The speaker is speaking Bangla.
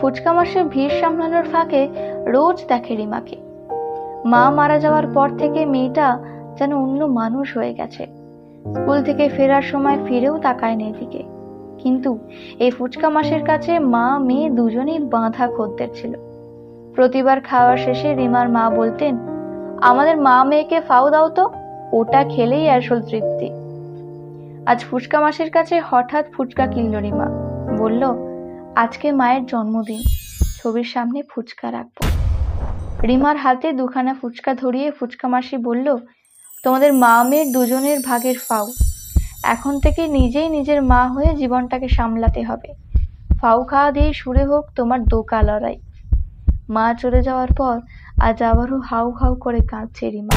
ফুচকা মাসে ভিড় সামলানোর ফাঁকে রোজ দেখে রিমাকে। মা মারা যাওয়ার পর থেকে মেয়েটা যেন অন্য মানুষ হয়ে গেছে। স্কুল থেকে ফেরার সময় ফিরেও তাকায় না এদিকে। কিন্তু এই ফুচকা মাসের কাছে মা, মেয়ে দুজনেই বাঁধা খদ্দের ছিল। প্রতিবার খাওয়ার শেষে রিমার মা বলতেন, আমাদের মা মেয়েকে ফাও দাও তো, ওটা খেলেই আসল তৃপ্তি। আজ ফুচকা মাসের কাছে হঠাৎ ফুচকা কিনল রিমা। বলল আজকে মায়ের জন্মদিন। ছবির সামনে ফুচকা রাখব। রিমার হাতে দুখানা ফুচকা ধরিয়ে ফুচকা মাসি বলল, তোমাদের মা মেয়ের দুজনের ভাগের ফাউ। এখন থেকে নিজেই নিজের মা হয়ে জীবনটাকে সামলাতে হবে। ফাউ খাওয়া দিয়ে সুরে হোক তোমার দোকা লড়াই। মা চলে যাওয়ার পর আজ আবারও হাউ হাউ করে কাঁদছে রিমা।